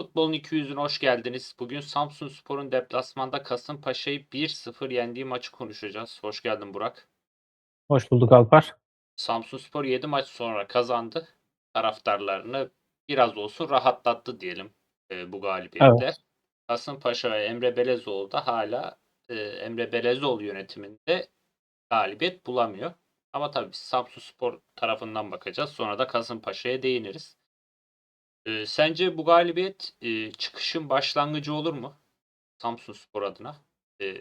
Futbolun 200'üne hoş geldiniz. Bugün Samsunspor'un deplasmanda Kasımpaşa'yı 1-0 yendiği maçı konuşacağız. Hoş geldin Burak. Hoş bulduk Alpar. Samsunspor 7 maç sonra kazandı. Taraftarlarını biraz olsun rahatlattı diyelim e, bu galibiyetle. Evet. Kasımpaşa ve Emre Belezoğlu da hala e, Emre Belezoğlu yönetiminde galibiyet bulamıyor. Ama tabii biz Samsunspor tarafından bakacağız. Sonra da Kasımpaşa'ya değiniriz. Ee, sence bu galibiyet e, çıkışın başlangıcı olur mu? Samsunspor adına. Ee,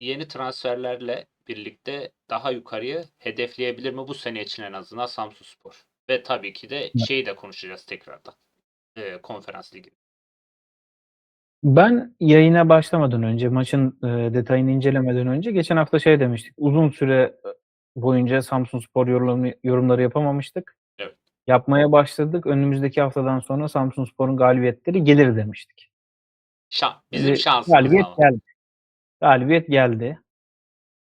yeni transferlerle birlikte daha yukarıyı hedefleyebilir mi bu sene için en azından Samsunspor? Ve tabii ki de şeyi de konuşacağız tekrardan. Ee, konferans ligi. Ben yayına başlamadan önce, maçın e, detayını incelemeden önce geçen hafta şey demiştik. Uzun süre boyunca Samsunspor yorumları, yorumları yapamamıştık. Yapmaya başladık. Önümüzdeki haftadan sonra Samsunspor'un galibiyetleri gelir demiştik. Şan, bizim şansımız galibiyet ama. geldi. Galibiyet geldi.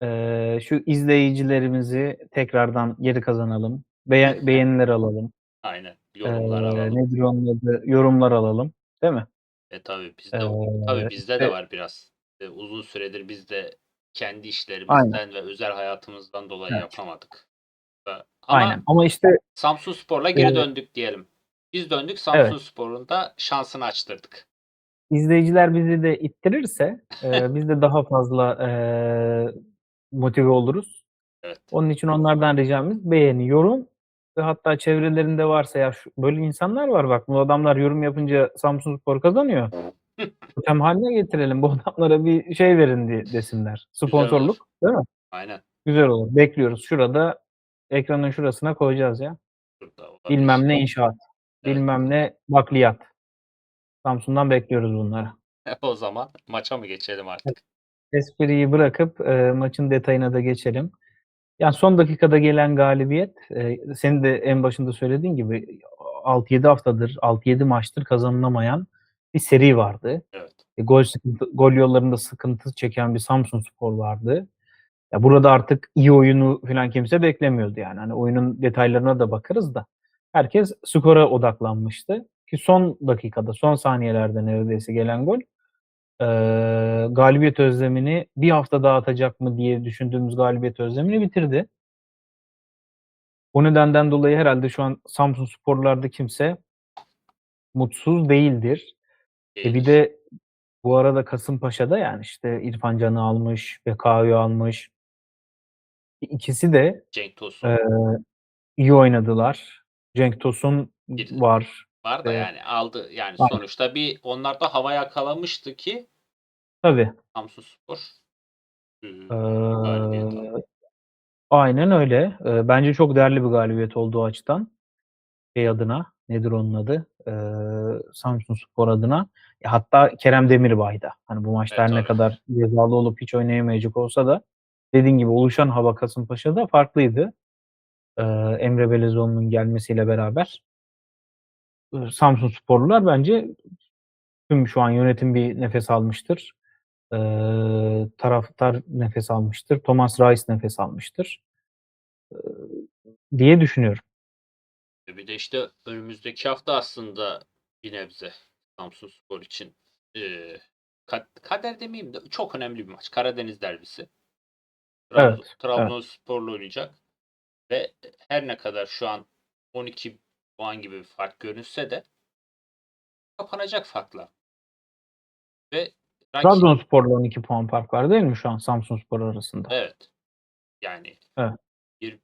Ee, şu izleyicilerimizi tekrardan geri kazanalım. Beğen, beğeniler alalım. Aynen. Ee, Yorumlar alalım. nedir onun adı? Yorumlar alalım. Değil mi? E tabii bizde Ee, tabii bizde de işte- var biraz. E, uzun süredir biz de kendi işlerimizden ve özel hayatımızdan dolayı Evet. yapamadık. E, Ama Aynen. Ama işte Samsunspor'la geri Evet. döndük diyelim. Biz döndük Samsunspor'un da şansını açtırdık. izleyiciler bizi de ittirirse e, biz de daha fazla e, motive oluruz. Evet. Onun için onlardan ricamız beğeni, yorum ve hatta çevrelerinde varsa ya şu, böyle insanlar var bak bu adamlar yorum yapınca Samsunspor kazanıyor. Totem haline getirelim. Bu adamlara bir şey verin diye desinler. Sponsorluk. Değil mi? Aynen. Güzel olur. Bekliyoruz. Şurada ekranın şurasına koyacağız ya. Bilmem ne inşaat. Evet. Bilmem ne bakliyat. Samsun'dan bekliyoruz bunları. o zaman maça mı geçelim artık? Espriyi bırakıp e, maçın detayına da geçelim. Yani son dakikada gelen galibiyet, e, senin de en başında söylediğin gibi 6-7 haftadır, 6-7 maçtır kazanılamayan bir seri vardı. Evet. E, gol sıkıntı, gol yollarında sıkıntı çeken bir Samsunspor vardı. Ya burada artık iyi oyunu falan kimse beklemiyordu yani. Hani oyunun detaylarına da bakarız da. Herkes skora odaklanmıştı. Ki son dakikada, son saniyelerde neredeyse gelen gol e, galibiyet özlemini bir hafta daha atacak mı diye düşündüğümüz galibiyet özlemini bitirdi. O nedenden dolayı herhalde şu an Samsun sporlarda kimse mutsuz değildir. E bir de bu arada Kasımpaşa'da yani işte İrfan Can'ı almış, Bekao'yu almış. İkisi de Cenk Tosun e, iyi oynadılar. Cenk Tosun Bir- var. var da e, yani aldı. Yani var. sonuçta bir onlar da hava yakalamıştı ki Tabii. Samsunspor e, e, galibiyet aldı. aynen öyle. E, bence çok değerli bir galibiyet olduğu açıdan. Şey adına, nedir onun adı? E, Samsun Spor adına. E, hatta Kerem Demirbay da. Hani bu maçta Evet, her ne tabii. kadar cezalı olup hiç oynayamayacak olsa da dediğin gibi oluşan hava Kasımpaşa'da farklıydı. E, Emre Belezoğlu'nun gelmesiyle beraber. Samsun Sporlular bence tüm şu an yönetim bir nefes almıştır. E, taraftar nefes almıştır. Thomas Reis nefes almıştır. Diye düşünüyorum. E, Bir de işte önümüzdeki hafta aslında bir nebze Samsunspor için e, ka- kader demeyeyim de çok önemli bir maç. Karadeniz derbisi. Trabzon, Evet, Trabzonspor'la oynayacak. Ve her ne kadar şu an 12 puan gibi bir fark görünse de kapanacak farklar. Ve rakip- Trabzonspor'la 12 puan fark var değil mi şu an Samsunspor arasında? Evet. Yani Evet. bir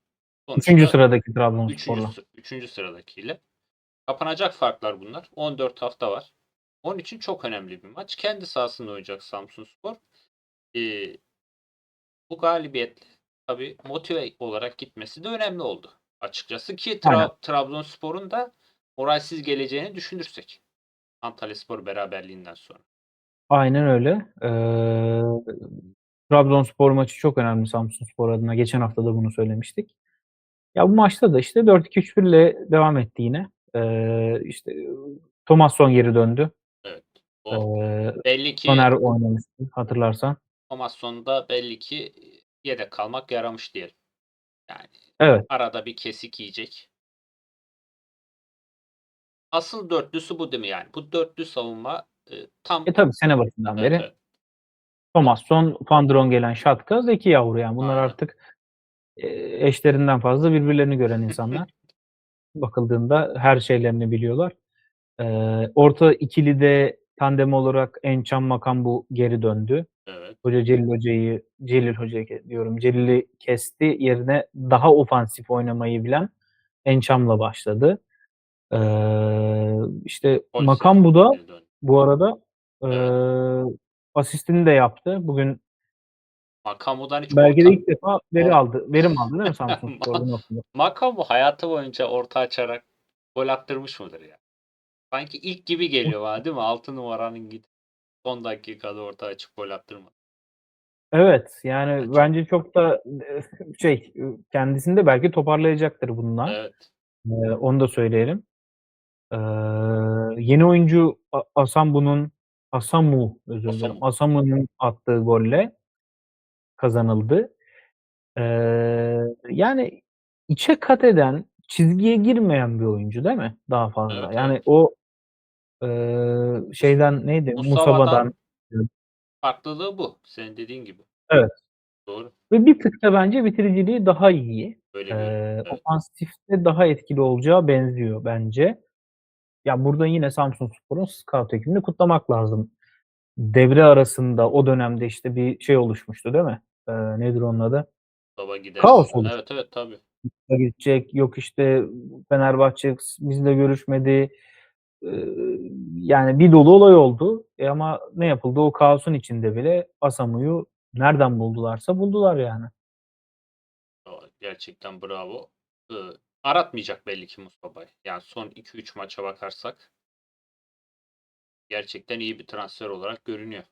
Üçüncü sıradaki üçüncü, Trabzonspor'la. sı- üçüncü sıradakiyle. Kapanacak farklar bunlar. 14 hafta var. Onun için çok önemli bir maç. Kendi sahasında oynayacak Samsunspor. Ee, bu galibiyetle tabii motive olarak gitmesi de önemli oldu. Açıkçası ki Tra- Aynen. Trabzonspor'un da moralsiz geleceğini düşünürsek. Antalyaspor beraberliğinden sonra. Aynen öyle. Ee, Trabzonspor maçı çok önemli Samsunspor adına. Geçen hafta da bunu söylemiştik. Ya bu maçta da işte 4-2-3-1 ile devam etti yine. Ee, işte Thomasson geri döndü. Evet. O Ee, belli ki Soner oynamıştı hatırlarsan. Thomas sonunda belli ki yedek kalmak yaramış diyelim. Yani Evet. arada bir kesik yiyecek. asıl dörtlüsü bu değil mi yani? Bu dörtlü savunma e, tam E tabii sene başından Evet, beri evet. Thomasson, Van Drongelen, Şatka, Zeki Yavru yani. Bunlar Aynen. artık e, eşlerinden fazla birbirlerini gören insanlar. Bakıldığında her şeylerini biliyorlar. E, orta ikili de tandem olarak Ençam Makambu geri döndü. Evet. Hoca Celil Hoca'yı, Celil Hoca'yı ke- diyorum, Celil'i kesti. Yerine daha ofansif oynamayı bilen Ençam'la başladı. E, işte Makambu da bu arada e, asistini de yaptı. Bugün Makamu'dan hiç belki de orta... ilk defa veri aldı. Verim aldı değil mi Samsun? Makamu hayatı boyunca orta açarak gol attırmış mıdır ya? Sanki ilk gibi geliyor bana değil mi? 6 numaranın gidip son dakikada orta açıp gol attırmadı. Evet yani Evet. bence çok da e, şey kendisini de belki toparlayacaktır bunlar. Evet. Ee, onu da söyleyelim. Ee, yeni oyuncu Asambu'nun Asamu özür dilerim. Asamu. Asamu'nun attığı golle kazanıldı. Ee, yani içe kat eden, çizgiye girmeyen bir oyuncu değil mi? Daha fazla. Evet, yani evet. o e, şeyden neydi? Musaba'dan Musaba'dan farklılığı bu. Senin dediğin gibi. Evet. Doğru. ve bir tık da bence bitiriciliği daha iyi. Öyle Ee, görünüyor. Evet. ofansifte daha etkili olacağı benziyor bence. Ya burada yine Samsunspor'un scout ekibini kutlamak lazım. Devre arasında o dönemde işte bir şey oluşmuştu değil mi? Ee, nedir onun adı? Baba gider. Kaos oluştu. Evet evet tabii. Gidecek yok işte Fenerbahçe bizle görüşmedi. Ee, yani bir dolu olay oldu. E ama ne yapıldı? O kaosun içinde bile Asamu'yu nereden buldularsa buldular yani. Gerçekten bravo. Ee, aratmayacak belli ki Mustafa'yı. Yani son 2-3 maça bakarsak gerçekten iyi bir transfer olarak görünüyor.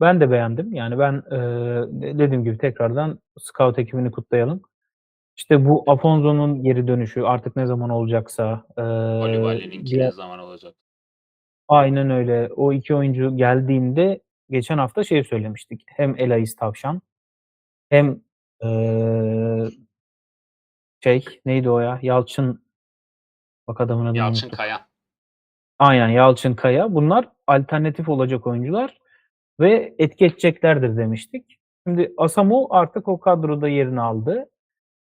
Ben de beğendim. Yani ben e, dediğim gibi tekrardan scout ekibini kutlayalım. İşte bu Afonso'nun geri dönüşü artık ne zaman olacaksa e, Kolibali'ninki ne zaman olacak? aynen öyle. O iki oyuncu geldiğinde geçen hafta şey söylemiştik. Hem Elais Tavşan hem e, şey neydi o ya? Yalçın bak adamın adını Yalçın unuttum. Kaya. Aynen Yalçın Kaya. Bunlar alternatif olacak oyuncular ve etki edeceklerdir demiştik. Şimdi Asamu artık o kadroda yerini aldı.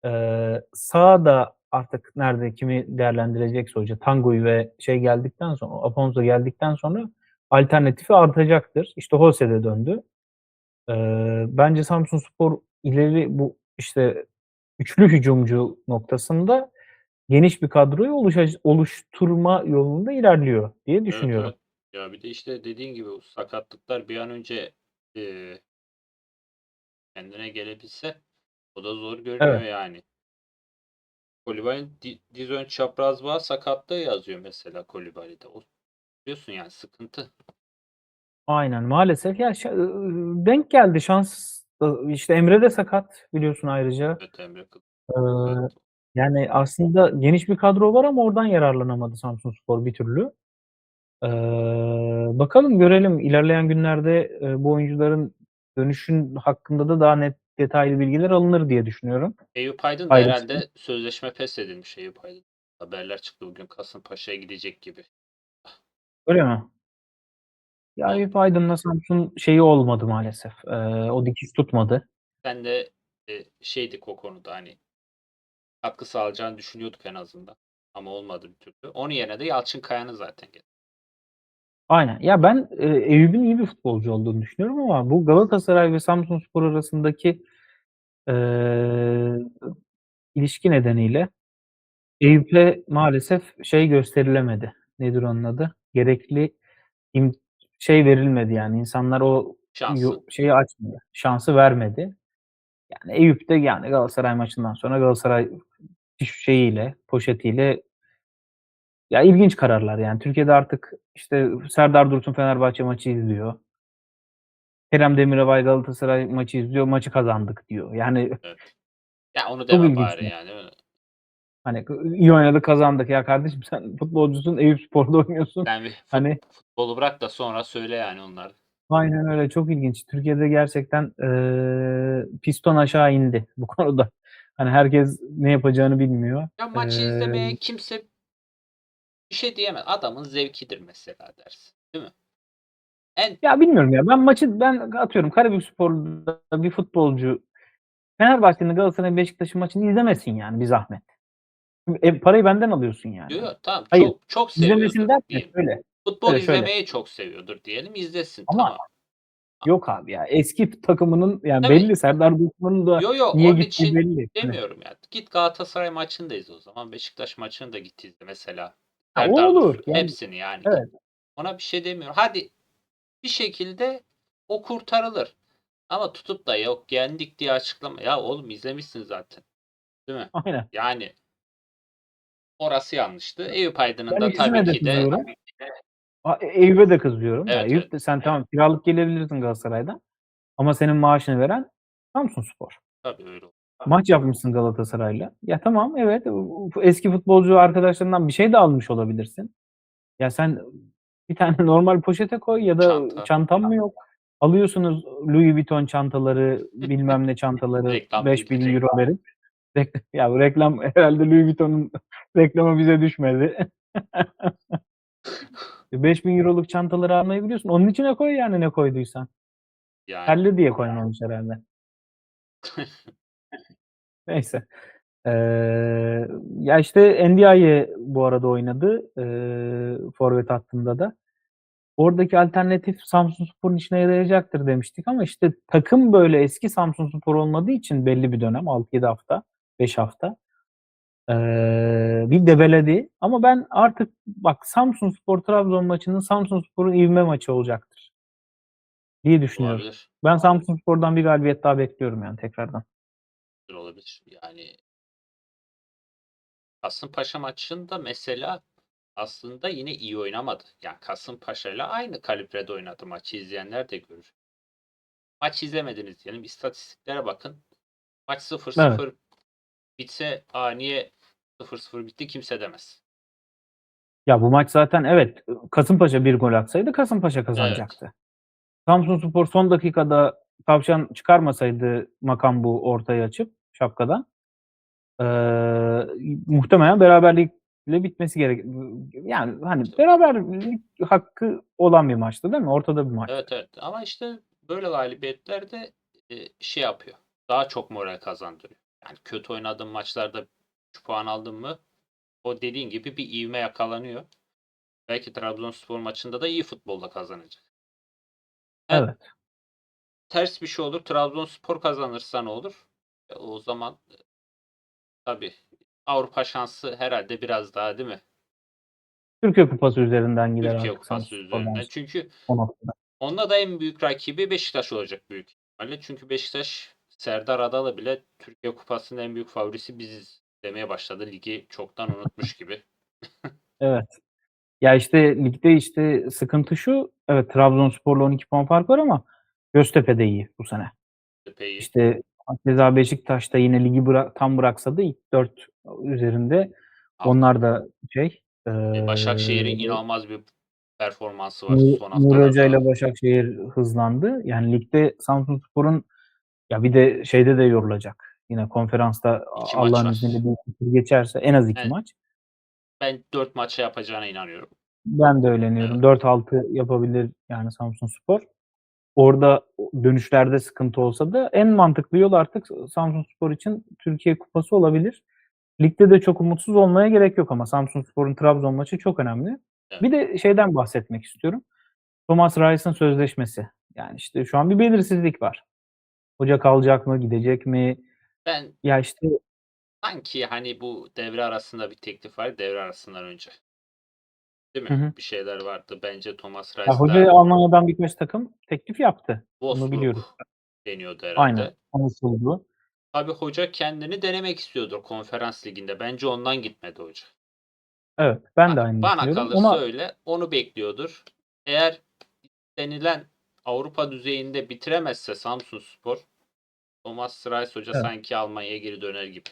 Ee, sağda artık nerede kimi değerlendirecekse hoca Tanguy ve şey geldikten sonra Afonso geldikten sonra alternatifi artacaktır. İşte Jose de döndü. Ee, bence Samsunspor ileri bu işte üçlü hücumcu noktasında geniş bir kadroyu oluşa- oluşturma yolunda ilerliyor diye düşünüyorum. Evet, evet. Ya bir de işte dediğin gibi sakatlıklar bir an önce e, kendine gelebilse o da zor görünüyor Evet. yani. Kolibali'nin di- diz ön çapraz bağ sakatlığı yazıyor mesela Kolibali'de. O biliyorsun yani sıkıntı. Aynen maalesef ya şa- ıı, denk geldi şans ıı, işte Emre de sakat biliyorsun ayrıca. Evet Emre Kılıç. Ee, Evet. yani aslında geniş bir kadro var ama oradan yararlanamadı Samsunspor bir türlü. Ee, bakalım görelim ilerleyen günlerde e, bu oyuncuların dönüşün hakkında da daha net detaylı bilgiler alınır diye düşünüyorum. Eyüp Aydın da Ayrıca- herhalde sözleşme feshedilmiş Eyüp Aydın. Haberler çıktı bugün Kasımpaşa'ya gidecek gibi. Öyle mi? Ya Eyüp Aydın'la Samsun şeyi olmadı maalesef. Ee, o dikiş tutmadı. Sen de e, şeydik o konuda hani katkı sağlayacağını düşünüyorduk en azından. Ama olmadı bir türlü. Onun yerine de Yalçın Kaya'nı zaten getirdi. Aynen. Ya ben e, Eyüp'ün iyi bir futbolcu olduğunu düşünüyorum ama bu Galatasaray ve Samsunspor arasındaki e, ilişki nedeniyle Eyüp'e maalesef şey gösterilemedi. Nedir onun adı? Gerekli im- şey verilmedi yani. İnsanlar o Şansı. yo- şeyi açmadı. Şansı vermedi. Yani Eyüp de yani Galatasaray maçından sonra Galatasaray şeyiyle, poşetiyle ya ilginç kararlar yani. Türkiye'de artık işte Serdar Dursun Fenerbahçe maçı izliyor. Kerem Demirbay Galatasaray maçı izliyor, maçı kazandık diyor. Yani Ya onu Çok deme ilginç bari ya. yani. hani iyi oynadık kazandık ya kardeşim sen futbolcusun Eyüp Spor'da oynuyorsun. Sen bir Hani futbolu bırak da sonra söyle yani onlar. aynen öyle çok ilginç. Türkiye'de gerçekten eee, piston aşağı indi bu konuda. Hani herkes ne yapacağını bilmiyor. Ya maçı Ee, izlemeye kimse bir şey diyemez. Adamın zevkidir mesela dersin. Değil mi? En Ya bilmiyorum ya. Ben maçı ben atıyorum Karabükspor'da bir futbolcu Fenerbahçe'nin Galatasaray'ın Beşiktaş'ın maçını izlemesin yani bir zahmet. E, parayı benden alıyorsun yani. diyor tamam Hayır, çok çok İzlemesin derken öyle. Futbol şöyle. izlemeyi çok seviyordur diyelim. izlesin Ama tamam. Yok abi ya. Eski takımının yani Tabii. belli Serdar Dursun'un da Yo yo niye gittiği belli. Demiyorum ya. Git Galatasaray maçını da izle o zaman. Beşiktaş maçını da git izle mesela. Ha, Serdar olur. Yani- Hepsini yani. Evet. Ona bir şey demiyorum. Hadi bir şekilde o kurtarılır. Ama tutup da yok yendik diye açıklama. Ya oğlum izlemişsin zaten. Değil mi? Aynen. Yani orası yanlıştı. Eyüp Aydın'ın Ben da tabii de ki de kızıyorum. Eyüp'e de kızıyorum. Ya Evet, Eyüp evet. de sen tamam kiralık gelebilirsin Galatasaray'dan. Ama senin maaşını veren Samsunspor. tabii öyle oldu. Maç yapmışsın Galatasaray'la. Ya tamam evet eski futbolcu arkadaşlarından bir şey de almış olabilirsin. Ya sen bir tane normal poşete koy ya da Çanta. çantam mı yok? Alıyorsunuz Louis Vuitton çantaları, bilmem ne çantaları Reklam 5000 değil, euro verip Rek- ya bu reklam herhalde Louis Vuitton'un reklamı bize düşmedi. 5000 euroluk çantaları almayı biliyorsun. Onun içine koy yani ne koyduysan. Yani Terli diye koymamış herhalde. Neyse. Ee, ya işte Ndiaye bu arada oynadı. Ee, forvet hattında da. Oradaki alternatif Samsunspor'un işine yarayacaktır demiştik ama işte takım böyle eski Samsunspor olmadığı için belli bir dönem 6-7 hafta, 5 hafta ee, bir debeledi. Ama ben artık bak Samsunspor Trabzon maçının Samsunspor'un ivme maçı olacaktır diye düşünüyorum. olabilir. Ben Samsunspor'dan bir galibiyet daha bekliyorum yani tekrardan. Olabilir. Yani Kasımpaşa maçında mesela aslında yine iyi oynamadı. Yani Kasımpaşa ile aynı kalibrede oynadı maçı izleyenler de görür. Maç izlemediniz diyelim. istatistiklere bakın. Maç 0-0 bitse aa niye 0-0 bitti kimse demez. Ya bu maç zaten evet Kasımpaşa bir gol atsaydı Kasımpaşa kazanacaktı. Samsunspor son dakikada tavşan çıkarmasaydı makam bu ortaya açıp şapkadan eee, muhtemelen beraberlikle bitmesi gerek. Yani hani beraberlik hakkı olan bir maçtı değil mi? Ortada bir maç. Evet evet ama işte böyle galibiyetler de e, şey yapıyor. Daha çok moral kazandırıyor. Yani kötü oynadığın maçlarda 3 puan aldın mı o dediğin gibi bir ivme yakalanıyor. Belki Trabzonspor maçında da iyi futbolla kazanacak. Evet. Ters bir şey olur. Trabzonspor kazanırsa ne olur? E, o zaman e, tabii Avrupa şansı herhalde biraz daha değil mi? Türkiye Kupası üzerinden gider Türkiye artık Kupası üzerinden. Çünkü o noktada. Onda da en büyük rakibi Beşiktaş olacak büyük ihtimalle. Çünkü Beşiktaş Serdar Adalı bile Türkiye Kupası'nın en büyük favorisi biziz demeye başladı. Ligi çoktan unutmuş gibi. Evet. Ya işte ligde işte sıkıntı şu. Evet Trabzonspor'la 12 puan fark var ama Göztepe de iyi bu sene. Tepe'yi. İşte keza Beşiktaş da yine ligi bıra- tam bıraksa da ilk 4 üzerinde Abi, onlar da şey e, Başakşehir'in inanılmaz bir performansı var Nur, son Nur. Hoca ile Başakşehir hızlandı. Yani ligde Samsunspor'un ya bir de şeyde de yorulacak. Yine konferansta İki maç Allah'ın var. izniyle bir geçerse en az iki Evet. maç. Ben 4 maça yapacağına inanıyorum. Ben de öğleniyorum. 4-6 yapabilir yani Samsunspor. Orada dönüşlerde sıkıntı olsa da en mantıklı yol artık Samsunspor için Türkiye Kupası olabilir. Ligde de çok umutsuz olmaya gerek yok ama Samsunspor'un Trabzon maçı çok önemli. Evet. Bir de şeyden bahsetmek istiyorum. Thomas Rice'ın sözleşmesi. Yani işte şu an bir belirsizlik var. Hoca kalacak mı, gidecek mi? Ben Ya işte sanki hani bu devre arasında bir teklif var devre arasından önce. Değil mi? Hı hı. Bir şeyler vardı. Bence Thomas ya Rice hocaya da Almanya'dan birkaç takım teklif yaptı. Bunu Wolfsburg biliyoruz. deniyordu herhalde. Aynen. Konuşuldu. Abi hoca kendini denemek istiyordur konferans liginde. Bence ondan gitmedi hoca. Evet. Ben de aynı Bana düşünüyorum. kalırsa Ama öyle. Onu bekliyordur. Eğer denilen Avrupa düzeyinde bitiremezse Samsunspor Thomas Rice hoca Evet. sanki Almanya'ya geri döner gibi.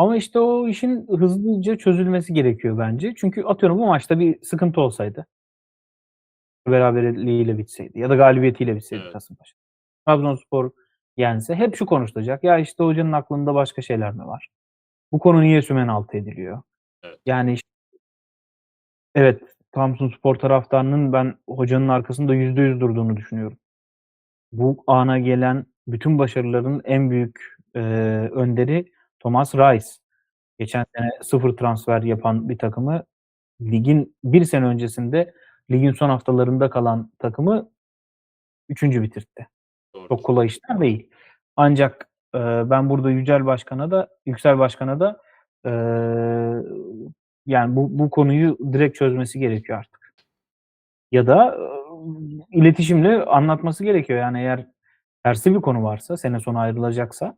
Ama işte o işin hızlıca çözülmesi gerekiyor bence. Çünkü atıyorum bu maçta bir sıkıntı olsaydı. Beraberliğiyle bitseydi ya da galibiyetiyle bitseydi Evet. Kasımpaşa. Trabzonspor yense hep şu konuşulacak. Ya işte hocanın aklında başka şeyler mi var? Bu konu niye sümen altı ediliyor? Evet. Yani işte Evet, Samsunspor taraftarının ben hocanın arkasında %100 durduğunu düşünüyorum. Bu ana gelen bütün başarıların en büyük, eee, önderi Thomas Reis. Geçen sene 0 transfer yapan bir takımı ligin 1 sene öncesinde ligin son haftalarında kalan takımı 3'üncü bitirtti. Doğrudur. Çok kolay işler değil. Ancak, eee, ben burada Yücel Başkan'a da Yüksel Başkan'a da, eee, yani bu bu konuyu direkt çözmesi gerekiyor artık. Ya da, ııı, iletişimle anlatması gerekiyor. Yani eğer tersi bir konu varsa, sene sonu ayrılacaksa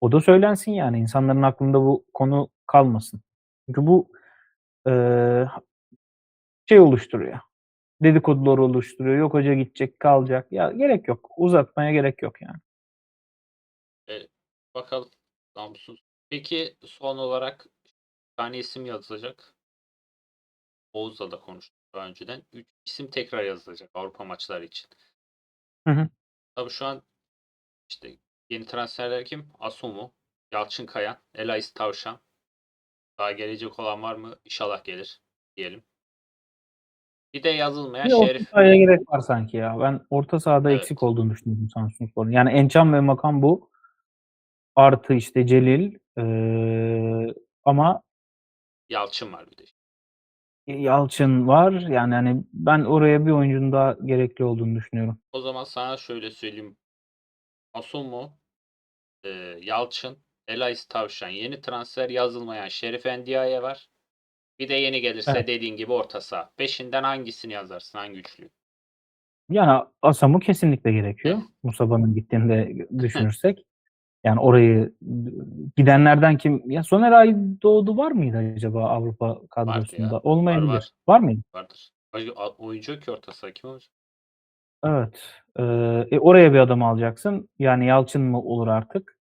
o da söylensin yani. İnsanların aklında bu konu kalmasın. Çünkü bu, eee, şey oluşturuyor, dedikodular oluşturuyor. Yok hoca gidecek, kalacak. Ya gerek yok. Uzatmaya gerek yok yani. Eee, bakalım Samsun. Peki son olarak bir tane isim yazılacak. Oğuz'la da konuştuk daha önceden. 3 isim tekrar yazılacak Avrupa maçları için. Hı hı. Tabii şu an işte yeni transferler kim? Asumu, Yalçın Kayan, Elais Tavşan. Daha gelecek olan var mı? İnşallah gelir diyelim. Bir de yazılmayan Bir orta Şerif. sahaya gerek var sanki ya. Ben orta sahada Evet. eksik olduğunu düşünüyorum Samsunspor'un. Yani Ençam ve Makambu artı işte Celil, eee, ama Yalçın var bir de. Yalçın var. Yani, hani, ben oraya bir oyuncunun daha gerekli olduğunu düşünüyorum. O zaman sana şöyle söyleyeyim. Asumu, eee, Yalçın, Elais Tavşan. Yeni transfer yazılmayan Şerif Endiaye var. Bir de yeni gelirse Evet. dediğin gibi orta saha. Beşinden hangisini yazarsın? Hangi üçlüyü? Yani Asamu kesinlikle gerekiyor. Musaba'nın gittiğini de düşünürsek. Yani orayı gidenlerden kim? Ya Soner Aydoğdu var mıydı acaba Avrupa kadrosunda? Var, Olmayabilir. var. Var mıydı? Vardır. Ay- Oyuncu yok ki orta saha. Kim olacak? Evet. Eee, e, oraya bir adam alacaksın. Yani Yalçın mı olur artık?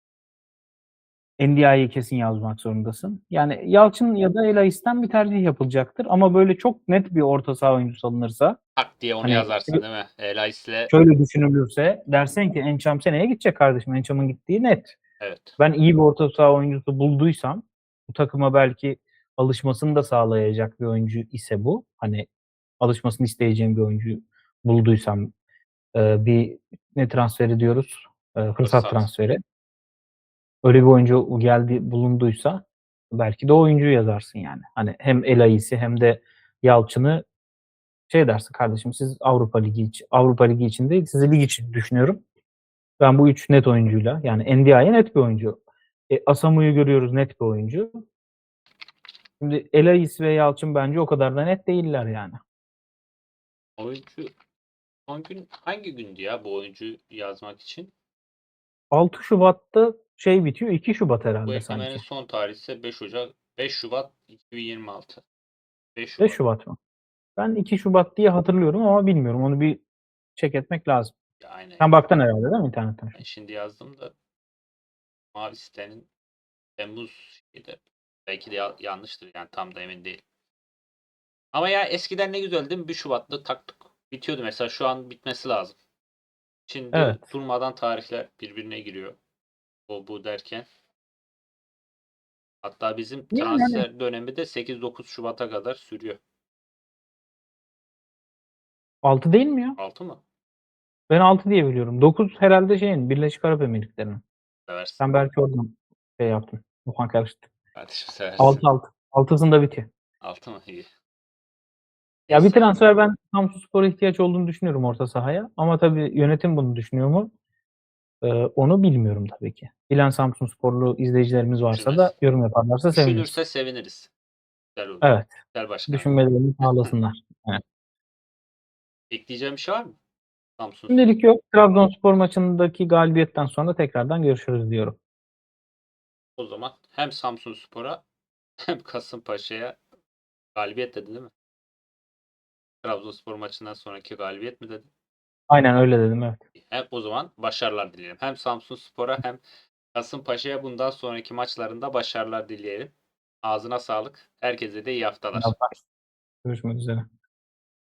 Ndiaye'yi kesin yazmak zorundasın. Yani Yalçın ya da Elais'ten bir tercih yapılacaktır ama böyle çok net bir orta saha oyuncusu alınırsa Tak diye onu Hani- yazarsın değil mi? Elais'le şöyle düşünülürse dersen ki Ençam seneye gidecek kardeşim. Ençam'ın gittiği net. evet. Ben iyi bir orta saha oyuncusu bulduysam bu takıma belki alışmasını da sağlayacak bir oyuncu ise bu. Hani alışmasını isteyeceğim bir oyuncu bulduysam bir ne transferi diyoruz? Fırsat, Fırsat. transferi. Öyle bir oyuncu geldi bulunduysa belki de o oyuncuyu yazarsın yani. Hani hem Elais'i hem de Yalçın'ı şey dersin kardeşim siz Avrupa Ligi için Avrupa Ligi için değil sizi lig için düşünüyorum. Ben bu üç net oyuncuyla yani Ndiaye net bir oyuncu. E, Asamoah'yu görüyoruz net bir oyuncu. Şimdi Elais ve Yalçın bence o kadar da net değiller yani. Oyuncu son gün hangi gündü ya bu oyuncu yazmak için? 6 Şubat'ta şey bitiyor. 2 Şubat Bu herhalde eklemenin sanki. son tarihi ise 5 Ocak 5 Şubat 2026. 5 5 Şubat. Şubat mı? Ben 2 Şubat diye hatırlıyorum ama bilmiyorum. Onu bir check etmek lazım. Ya aynen. Sen baktın herhalde değil mi internetten? Ben şimdi yazdım da mavi sitenin Temmuz şeyde belki de ya- yanlıştır yani tam da emin değilim. Ama ya eskiden ne güzel değil mi? 1 Şubat'ta taktık. Bitiyordu mesela şu an bitmesi lazım. Şimdi Evet. durmadan tarihler birbirine giriyor. O bu derken. Hatta bizim Yani hani transfer dönemi de 8-9 Şubat'a kadar sürüyor. 6 değil mi ya? 6 mı? Ben 6 diye biliyorum. 9 herhalde şeyin Birleşik Arap Emirlikleri'nin. Seversin. Sen belki oradan şey yaptın. Kafan karıştı. Kardeşim seversin. 6 6. 6'sında bitiyor. 6 mı? İyi. Ya bir transfer ben Samsunspor'a ihtiyaç olduğunu düşünüyorum orta sahaya. Ama tabii yönetim bunu düşünüyor mu? Ee, onu bilmiyorum tabii ki. Bilen Samsunsporlu izleyicilerimiz varsa da Düşünmez. yorum yaparlarsa seviniriz. Düşünürse seviniriz. Güzel olur. Evet. Güzel başkan. Düşünmelerini sağlasınlar. Evet. Ekleyeceğim bir şey var mı? Samsun. Şimdilik yok. Trabzonspor maçındaki galibiyetten sonra tekrardan görüşürüz diyorum. O zaman hem Samsun Spor'a hem Kasımpaşa'ya galibiyet dedi değil mi? Trabzonspor maçından sonraki galibiyet mi dedi? Aynen öyle dedim evet. Hem o zaman başarılar dileyelim. Hem Samsun Spor'a hem Kasımpaşa'ya bundan sonraki maçlarında başarılar dileyelim. Ağzına sağlık. Herkese de iyi haftalar. Görüşmek üzere.